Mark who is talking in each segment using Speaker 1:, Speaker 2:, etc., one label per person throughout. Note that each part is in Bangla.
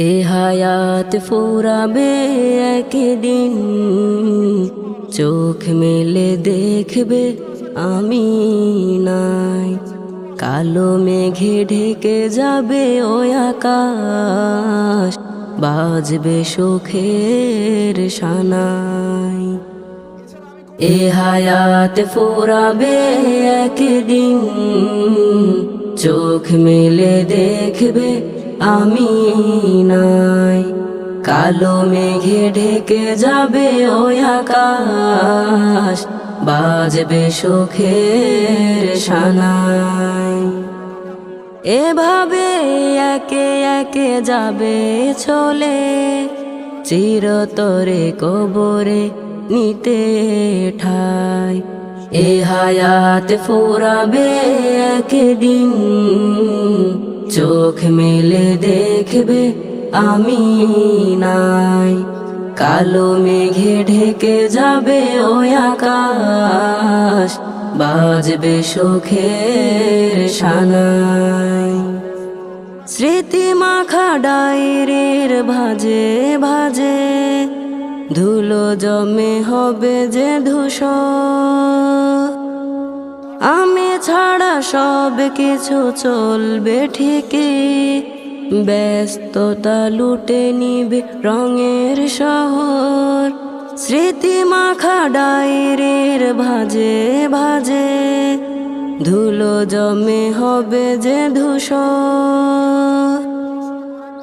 Speaker 1: এ হায়াত ফুরাবে একদিন। চোখ মেলে দেখবে আমি নাই। কালো মেঘে ঢেকে যাবে ওই আকাশ। বাজবে সুখের সানাই। এ হায়াত ফুরাবে একদিন। চোখ মেলে দেখবে আমি নাই। কালো মেঘে ঢেকে যাবে ওই আকাশ, বাজবে সুখের সানাই। এভাবে একে একে যাবে চলে, চিরতরে কবরে নিতে ঠাই। এ হায়াত ফুরাবে একদিন চোখ মেলে দেখবে আমি নাই। কালো মেঘে ঢেকে যাবে ওই আকাশ, বাজবে সুখের সানাই স্মৃতি মাখা ডায়ের ভাজে ভাজে, ধুলো জমে হবে যে ধূস আমি ছাড়া সব কিছু চলবে ঠিকই। ব্যস্ততা লুটে নিবে রঙের শহর। স্মৃতি মাখা ডায়ের ভাজে ভাজে। ধুলো জমে হবে যে ধূসর।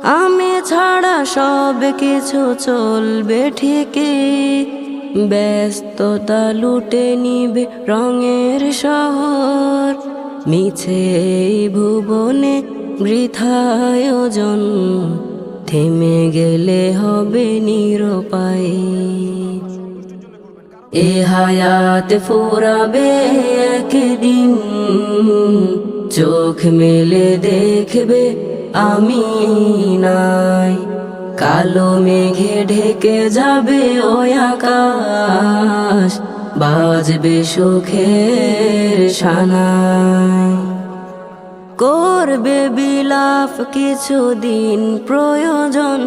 Speaker 1: আমি ছাড়া সব কিছু চলবে ঠিকই। ব্যস্ততা লুটে নিবে রঙের শহর। মিছে ভুবনে বৃথায়োজন থেমে গেলে হবে নিরপায়। এ হায়াত ফুরাবে একদিন। চোখ মেলে দেখবে আমি নাই। কালো মেঘে ঢেকে যাবে ওই আকাশ। বাজবে সুখের সানাই। করবে বিলাপ কিছুদিন প্রয়োজন,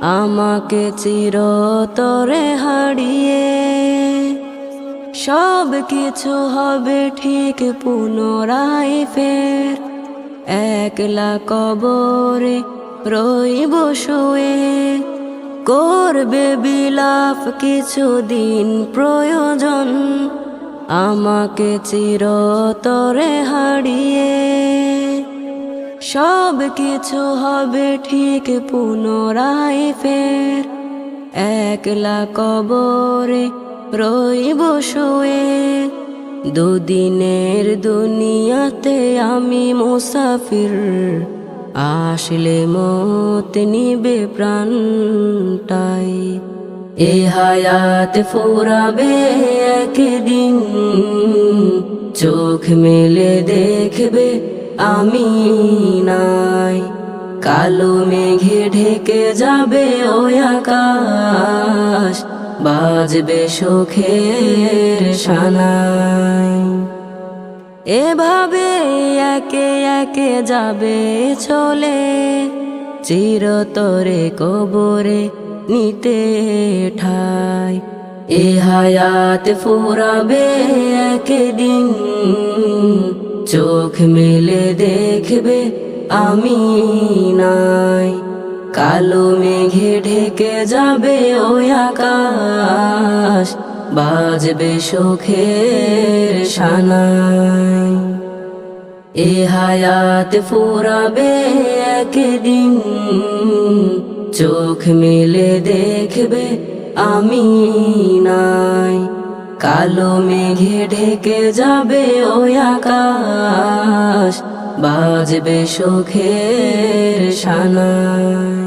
Speaker 1: আমাকে চিরতরে হারিয়ে। সব কিছু হবে ঠিক পুনরায় ফের। একলা কবরে রইব শুয়ে। করবে বিলাপ কিছুদিন প্রয়োজন। আমাকে চিরতরে হারিয়ে। সব কিছু হবে ঠিক পুনরায় ফের। একলা কবরে রইব শুয়ে। দুদিনের দুনিয়াতে আমি মুসাফির। আসলে মত নিবে প্রাণটাই। এ হায়াত ফুরাবে একদিন, চোখ মেলে দেখবে আমি নাই। কালো মেঘে ঢেকে যাবে ওই আকাশ, বাজবে সুখের সানাই। এভাবে একে একে যাবে চলে, চিরতরে কবরে নিতে ঠাই। এ হায়াত ফুরাবে একদিন, চোখ মেলে দেখবে আমি নাই। কালো মেঘে ঢেকে যাবে ওই আকাশ বাজবে সুখের সানাই এ হায়াত ফুরাবে একদিন, চোখ মেলে দেখবে আমি নাই। কালো মেঘে ঢেকে যাবে ওই আকাশ, বাজবে সুখের সানাই